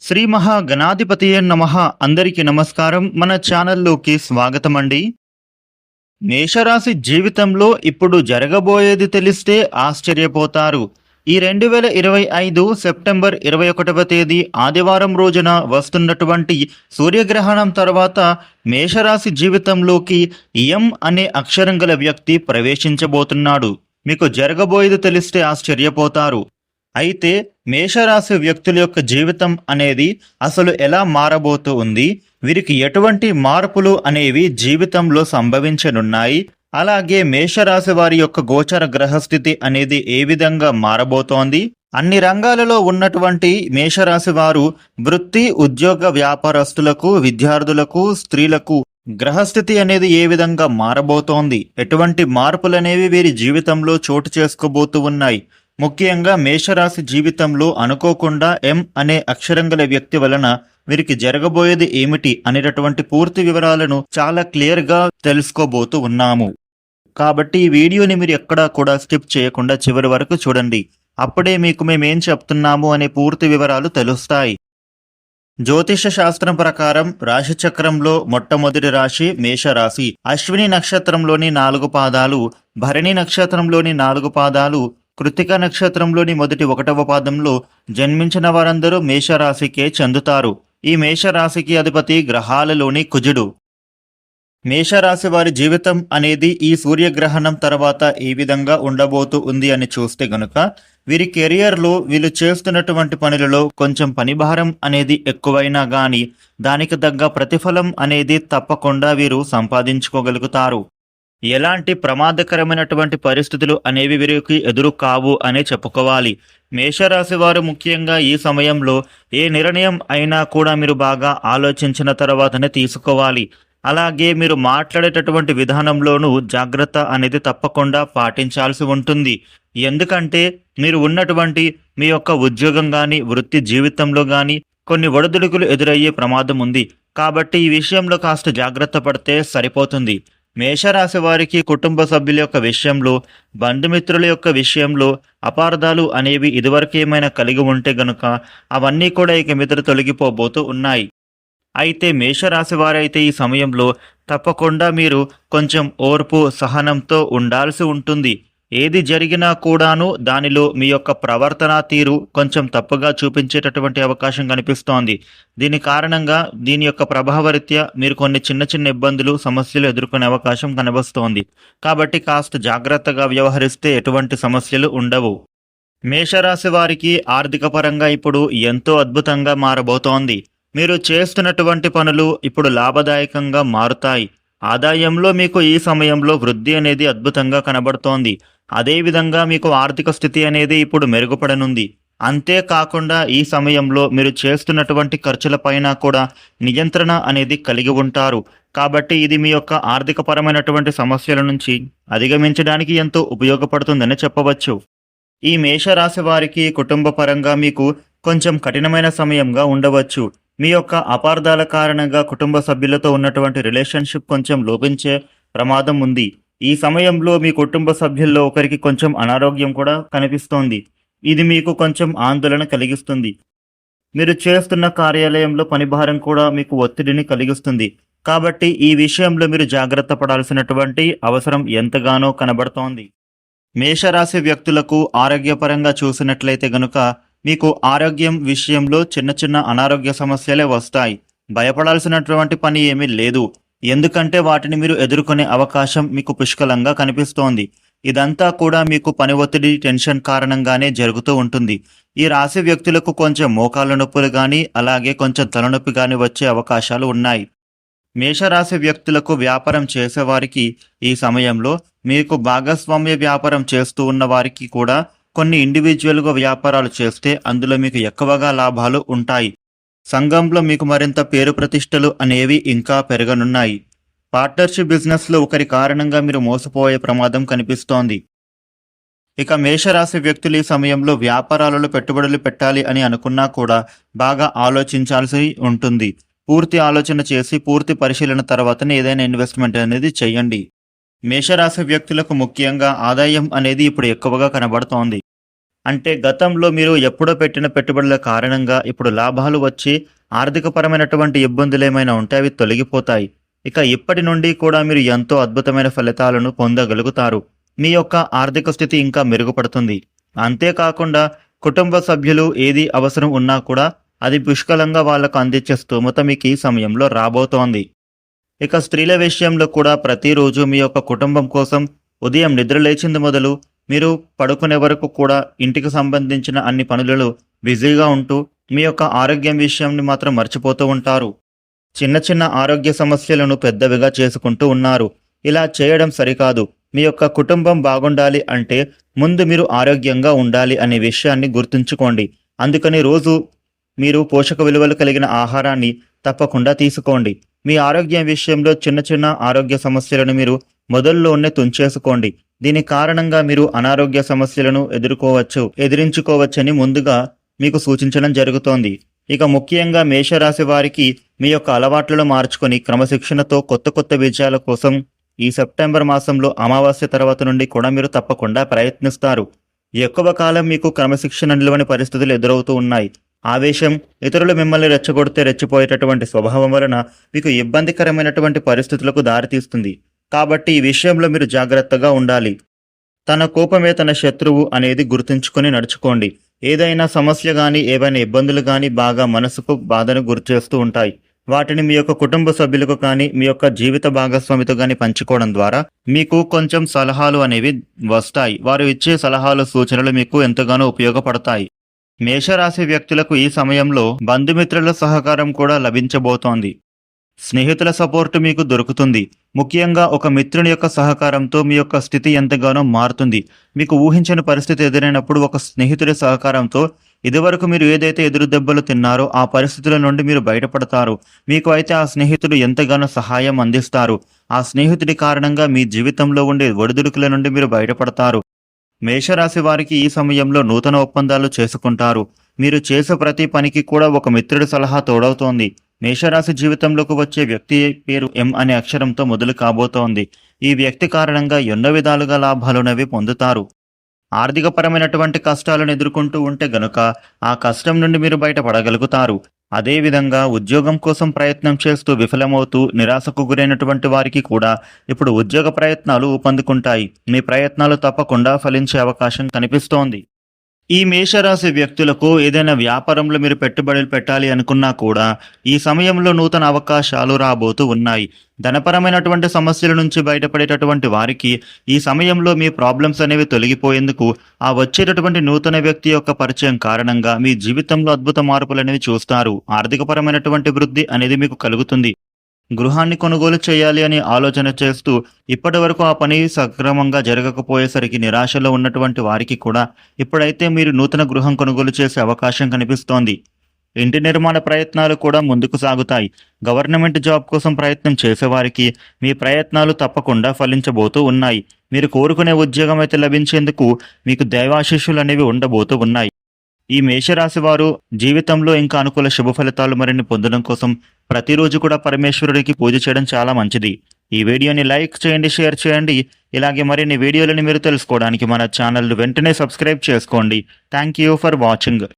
శ్రీ మహా మహాగణాధిపతియే నమ. అందరికీ నమస్కారం. మన ఛానల్లోకి స్వాగతం అండి మేషరాశి జీవితంలో ఇప్పుడు జరగబోయేది తెలిస్తే ఆశ్చర్యపోతారు. ఈ రెండు వేల ఇరవై ఐదు సెప్టెంబర్ ఇరవై ఒకటవ తేదీ ఆదివారం రోజున వస్తున్నటువంటి సూర్యగ్రహణం తర్వాత మేషరాశి జీవితంలోకి ఎం అనే అక్షరం గల వ్యక్తి ప్రవేశించబోతున్నాడు. మీకు జరగబోయేది తెలిస్తే ఆశ్చర్యపోతారు. అయితే మేషరాశి వ్యక్తుల యొక్క జీవితం అనేది అసలు ఎలా మారబోతూ ఉంది? వీరికి ఎటువంటి మార్పులు అనేవి జీవితంలో సంభవించనున్నాయి? అలాగే మేషరాశి వారి యొక్క గోచర గ్రహస్థితి అనేది ఏ విధంగా మారబోతోంది? అన్ని రంగాలలో ఉన్నటువంటి మేషరాశి వారు వృత్తి ఉద్యోగ వ్యాపారస్తులకు విద్యార్థులకు స్త్రీలకు గ్రహస్థితి అనేది ఏ విధంగా మారబోతోంది? ఎటువంటి మార్పులు అనేవి వీరి జీవితంలో చోటు చేసుకోబోతూ ఉన్నాయి? ముఖ్యంగా మేషరాశి జీవితంలో అనుకోకుండా ఎం అనే అక్షరం గల వ్యక్తి వలన వీరికి జరగబోయేది ఏమిటి అనేటటువంటి పూర్తి వివరాలను చాలా క్లియర్గా తెలుసుకోబోతూ ఉన్నాము. కాబట్టి ఈ వీడియోని మీరు ఎక్కడా కూడా స్కిప్ చేయకుండా చివరి వరకు చూడండి. అప్పుడే మీకు మేమేం చెప్తున్నాము అనే పూర్తి వివరాలు తెలుస్తాయి. జ్యోతిష శాస్త్రం ప్రకారం రాశి చక్రంలో మొట్టమొదటి రాశి మేషరాశి. అశ్విని నక్షత్రంలోని నాలుగు పాదాలు భరణి నక్షత్రంలోని నాలుగు పాదాలు కృతిక నక్షత్రంలోని మొదటి ఒకటవ పాదంలో జన్మించిన వారందరూ మేషరాశికే చెందుతారు. ఈ మేషరాశికి అధిపతి గ్రహాలలోని కుజుడు. మేషరాశి వారి జీవితం అనేది ఈ సూర్యగ్రహణం తర్వాత ఏ విధంగా ఉండబోతూ ఉంది అని చూస్తే గనుక వీరి కెరియర్లో వీళ్ళు చేస్తున్నటువంటి పనులలో కొంచెం పనిభారం అనేది ఎక్కువైనా గాని దానికి తగ్గ ప్రతిఫలం అనేది తప్పకుండా వీరు సంపాదించుకోగలుగుతారు. ఎలాంటి ప్రమాదకరమైనటువంటి పరిస్థితులు అనేవి వీరికి ఎదురు కావు అనే చెప్పుకోవాలి. మేషరాశి వారు ముఖ్యంగా ఈ సమయంలో ఏ నిర్ణయం అయినా కూడా మీరు బాగా ఆలోచించిన తర్వాతనే తీసుకోవాలి. అలాగే మీరు మాట్లాడేటటువంటి విధానంలోనూ జాగ్రత్త అనేది తప్పకుండా పాటించాల్సి ఉంటుంది. ఎందుకంటే మీరు ఉన్నటువంటి మీ యొక్క ఉద్యోగం కానీ వృత్తి జీవితంలో కానీ కొన్ని ఒడిదుడుకులు ఎదురయ్యే ప్రమాదం ఉంది. కాబట్టి ఈ విషయంలో కాస్త జాగ్రత్త పడితే సరిపోతుంది. మేషరాశి వారికి కుటుంబ సభ్యుల యొక్క విషయంలో బంధుమిత్రుల యొక్క విషయంలో అపార్థాలు అనేవి ఇదివరకేమైనా కలిగి ఉంటే గనుక అవన్నీ కూడా ఇక మీద తొలగిపోబోతూ ఉన్నాయి. అయితే మేషరాశి వారైతే ఈ సమయంలో తప్పకుండా మీరు కొంచెం ఓర్పు సహనంతో ఉండాల్సి ఉంటుంది. ఏది జరిగినా కూడాను దానిలో మీ యొక్క ప్రవర్తన తీరు కొంచెం తప్పుగా చూపించేటటువంటి అవకాశం కనిపిస్తోంది. దీని కారణంగా దీని యొక్క ప్రభావరీత్యా మీరు కొన్ని చిన్న చిన్న ఇబ్బందులు సమస్యలు ఎదుర్కొనే అవకాశం కనిపిస్తోంది కాబట్టి కాస్త జాగ్రత్తగా వ్యవహరిస్తే ఎటువంటి సమస్యలు ఉండవు. మేషరాశి వారికి ఆర్థిక పరంగా ఇప్పుడు ఎంతో అద్భుతంగా మారబోతోంది. మీరు చేస్తున్నటువంటి పనులు ఇప్పుడు లాభదాయకంగా మారుతాయి. ఆదాయంలో మీకు ఈ సమయంలో వృద్ధి అనేది అద్భుతంగా కనబడుతోంది. అదేవిధంగా మీకు ఆర్థిక స్థితి అనేది ఇప్పుడు మెరుగుపడనుంది. అంతేకాకుండా ఈ సమయంలో మీరు చేస్తున్నటువంటి ఖర్చులపైన కూడా నియంత్రణ అనేది కలిగి ఉంటారు. కాబట్టి ఇది మీ యొక్క ఆర్థిక పరమైనటువంటి సమస్యల నుంచి అధిగమించడానికి ఎంతో ఉపయోగపడుతుందని చెప్పవచ్చు. ఈ మేషరాశి వారికి కుటుంబ పరంగా మీకు కొంచెం కఠినమైన సమయంగా ఉండవచ్చు. మీ యొక్క అపార్థాల కారణంగా కుటుంబ సభ్యులతో ఉన్నటువంటి రిలేషన్షిప్ కొంచెం లోపించే ప్రమాదం ఉంది. ఈ సమయంలో మీ కుటుంబ సభ్యుల్లో ఒకరికి కొంచెం అనారోగ్యం కూడా కనిపిస్తోంది. ఇది మీకు కొంచెం ఆందోళన కలిగిస్తుంది. మీరు చేస్తున్న కార్యాలయంలో పనిభారం కూడా మీకు ఒత్తిడిని కలిగిస్తుంది. కాబట్టి ఈ విషయంలో మీరు జాగ్రత్త పడాల్సినటువంటి అవసరం ఎంతగానో కనబడుతోంది. మేషరాశి వ్యక్తులకు ఆరోగ్యపరంగా చూసినట్లయితే గనుక మీకు ఆరోగ్యం విషయంలో చిన్న చిన్న అనారోగ్య సమస్యలే వస్తాయి. భయపడాల్సినటువంటి పని ఏమీ లేదు. ఎందుకంటే వాటిని మీరు ఎదుర్కొనే అవకాశం మీకు పుష్కలంగా కనిపిస్తోంది. ఇదంతా కూడా మీకు పని ఒత్తిడి టెన్షన్ కారణంగానే జరుగుతూ ఉంటుంది. ఈ రాశి వ్యక్తులకు కొంచెం మోకాళ్ళ నొప్పులు కానీ అలాగే కొంచెం తలనొప్పి కానీ వచ్చే అవకాశాలు ఉన్నాయి. మేషరాశి వ్యక్తులకు వ్యాపారం చేసేవారికి ఈ సమయంలో మీకు భాగస్వామ్య వ్యాపారం చేస్తూ ఉన్న వారికి కూడా కొన్ని ఇండివిజువల్గా వ్యాపారాలు చేస్తే అందులో మీకు ఎక్కువగా లాభాలు ఉంటాయి. సంఘంలో మీకు మరింత పేరు ప్రతిష్టలు అనేవి ఇంకా పెరగనున్నాయి. పార్ట్నర్షిప్ బిజినెస్లో ఒకరి కారణంగా మీరు మోసపోయే ప్రమాదం కనిపిస్తోంది. ఇక మేషరాశి వ్యక్తులు ఈ సమయంలో వ్యాపారాలలో పెట్టుబడులు పెట్టాలి అని అనుకున్నా కూడా బాగా ఆలోచించాల్సి ఉంటుంది. పూర్తి ఆలోచన చేసి పూర్తి పరిశీలన తర్వాతనే ఏదైనా ఇన్వెస్ట్మెంట్ అనేది చేయండి. మేషరాశి వ్యక్తులకు ముఖ్యంగా ఆదాయం అనేది ఇప్పుడు ఎక్కువగా కనబడుతోంది. అంటే గతంలో మీరు ఎప్పుడో పెట్టిన పెట్టుబడుల కారణంగా ఇప్పుడు లాభాలు వచ్చి ఆర్థికపరమైనటువంటి ఇబ్బందులు ఏమైనా ఉంటే అవి తొలగిపోతాయి. ఇక ఇప్పటి నుండి కూడా మీరు ఎంతో అద్భుతమైన ఫలితాలను పొందగలుగుతారు. మీ యొక్క ఆర్థిక స్థితి ఇంకా మెరుగుపడుతుంది. అంతేకాకుండా కుటుంబ సభ్యులు ఏది అవసరం ఉన్నా కూడా అది పుష్కలంగా వాళ్ళకు అందించే స్తోమత మీకు ఈ సమయంలో రాబోతోంది. ఇక స్త్రీల విషయంలో కూడా ప్రతిరోజు మీ యొక్క కుటుంబం కోసం ఉదయం నిద్ర లేచింది మొదలు మీరు పడుకునే వరకు కూడా ఇంటికి సంబంధించిన అన్ని పనులలో బిజీగా ఉంటూ మీ యొక్క ఆరోగ్యం విషయాన్ని మాత్రం మర్చిపోతూ ఉంటారు. చిన్న చిన్న ఆరోగ్య సమస్యలను పెద్దవిగా చేసుకుంటూ ఉన్నారు. ఇలా చేయడం సరికాదు. మీ యొక్క కుటుంబం బాగుండాలి అంటే ముందు మీరు ఆరోగ్యంగా ఉండాలి అనే విషయాన్ని గుర్తుంచుకోండి. అందుకని రోజు మీరు పోషక విలువలు కలిగిన ఆహారాన్ని తప్పకుండా తీసుకోండి. మీ ఆరోగ్యం విషయంలో చిన్న చిన్న ఆరోగ్య సమస్యలను మీరు మొదల్లోనే తుంచేసుకోండి. దీని కారణంగా మీరు అనారోగ్య సమస్యలను ఎదుర్కోవచ్చు ఎదిరించుకోవచ్చని ముందుగా మీకు సూచించడం జరుగుతోంది. ఇక ముఖ్యంగా మేషరాశి వారికి మీ యొక్క అలవాట్లను మార్చుకొని క్రమశిక్షణతో కొత్త కొత్త విజయాల కోసం ఈ సెప్టెంబర్ మాసంలో అమావాస్య తర్వాత నుండి కూడా మీరు తప్పకుండా ప్రయత్నిస్తారు. ఎక్కువ కాలం మీకు క్రమశిక్షణ నిలవని పరిస్థితులు ఎదురవుతూ ఉన్నాయి. ఆవేశం ఇతరులు మిమ్మల్ని రెచ్చగొడితే రెచ్చిపోయేటటువంటి స్వభావం వలన మీకు ఇబ్బందికరమైనటువంటి పరిస్థితులకు దారితీస్తుంది. కాబట్టి ఈ విషయంలో మీరు జాగ్రత్తగా ఉండాలి. తన కోపమే తన శత్రువు అనేది గుర్తుంచుకొని నడుచుకోండి. ఏదైనా సమస్య కానీ ఏవైనా ఇబ్బందులు కానీ బాగా మనసుకు బాధను గుర్తుచేస్తూ ఉంటాయి. వాటిని మీ యొక్క కుటుంబ సభ్యులకు కానీ మీ యొక్క జీవిత భాగస్వామితో కానీ పంచుకోవడం ద్వారా మీకు కొంచెం సలహాలు అనేవి వస్తాయి. వారు ఇచ్చే సలహాలు సూచనలు మీకు ఎంతగానో ఉపయోగపడతాయి. మేషరాశి వ్యక్తులకు ఈ సమయంలో బంధుమిత్రుల సహకారం కూడా లభించబోతోంది. స్నేహితుల సపోర్టు మీకు దొరుకుతుంది. ముఖ్యంగా ఒక మిత్రుని యొక్క సహకారంతో మీ యొక్క స్థితి ఎంతగానో మారుతుంది. మీకు ఊహించని పరిస్థితి ఎదురైనప్పుడు ఒక స్నేహితుడి సహకారంతో ఇదివరకు మీరు ఏదైతే ఎదురు దెబ్బలు తిన్నారో ఆ పరిస్థితుల నుండి మీరు బయటపడతారు. మీకు అయితే ఆ స్నేహితుడు ఎంతగానో సహాయం అందిస్తారు. ఆ స్నేహితుడి కారణంగా మీ జీవితంలో ఉండే ఒడిదుడుకుల నుండి మీరు బయటపడతారు. మేషరాశి వారికి ఈ సమయంలో నూతన ఒప్పందాలు చేసుకుంటారు. మీరు చేసే ప్రతి పనికి కూడా ఒక మిత్రుడి సలహా తోడవుతోంది. మేషరాశి జీవితంలోకి వచ్చే వ్యక్తి పేరు ఎం అనే అక్షరంతో మొదలు కాబోతోంది. ఈ వ్యక్తి కారణంగా ఎన్నో విధాలుగా లాభాలునవి పొందుతారు. ఆర్థికపరమైనటువంటి కష్టాలను ఎదుర్కొంటూ ఉంటే గనుక ఆ కష్టం నుండి మీరు బయటపడగలుగుతారు. అదేవిధంగా ఉద్యోగం కోసం ప్రయత్నం చేస్తూ విఫలమవుతూ నిరాశకు గురైనటువంటి వారికి కూడా ఇప్పుడు ఉద్యోగ ప్రయత్నాలు ఊపందుకుంటాయి. మీ ప్రయత్నాలు తప్పకుండా ఫలించే అవకాశం కనిపిస్తోంది. ఈ మేషరాశి వ్యక్తులకు ఏదైనా వ్యాపారంలో మీరు పెట్టుబడులు పెట్టాలి అనుకున్నా కూడా ఈ సమయంలో నూతన అవకాశాలు రాబోతూ ఉన్నాయి. ధనపరమైనటువంటి సమస్యల నుంచి బయటపడేటటువంటి వారికి ఈ సమయంలో మీ ప్రాబ్లమ్స్ అనేవి తొలగిపోయేందుకు ఆ వచ్చేటటువంటి నూతన వ్యక్తి యొక్క పరిచయం కారణంగా మీ జీవితంలో అద్భుత మార్పులు అనేవి చూస్తారు. ఆర్థికపరమైనటువంటి వృద్ధి అనేది మీకు కలుగుతుంది. గృహాన్ని కొనుగోలు చేయాలి అని ఆలోచన చేస్తూ ఇప్పటి వరకు ఆ పని సక్రమంగా జరగకపోయేసరికి నిరాశలో ఉన్నటువంటి వారికి కూడా ఇప్పుడైతే మీరు నూతన గృహం కొనుగోలు చేసే అవకాశం కనిపిస్తోంది. ఇంటి నిర్మాణ ప్రయత్నాలు కూడా ముందుకు సాగుతాయి. గవర్నమెంట్ జాబ్ కోసం ప్రయత్నం చేసేవారికి మీ ప్రయత్నాలు తప్పకుండా ఫలించబోతూ ఉన్నాయి. మీరు కోరుకునే ఉద్యోగం అయితే లభించేందుకు మీకు దైవాశిష్యులు అనేవి ఉండబోతూ ఉన్నాయి. ఈ మేషరాశి వారు జీవితంలో ఇంకా అనుకూల శుభ ఫలితాలు మరిన్ని పొందడం కోసం ప్రతిరోజు కూడా పరమేశ్వరుడికి పూజ చేయడం చాలా మంచిది. ఈ వీడియోని లైక్ చేయండి షేర్ చేయండి. ఇలాగే మరిన్ని వీడియోలను మీరు తెలుసుకోవడానికి మన ఛానల్ వెంటనే సబ్స్క్రైబ్ చేసుకోండి. Thank you for watching.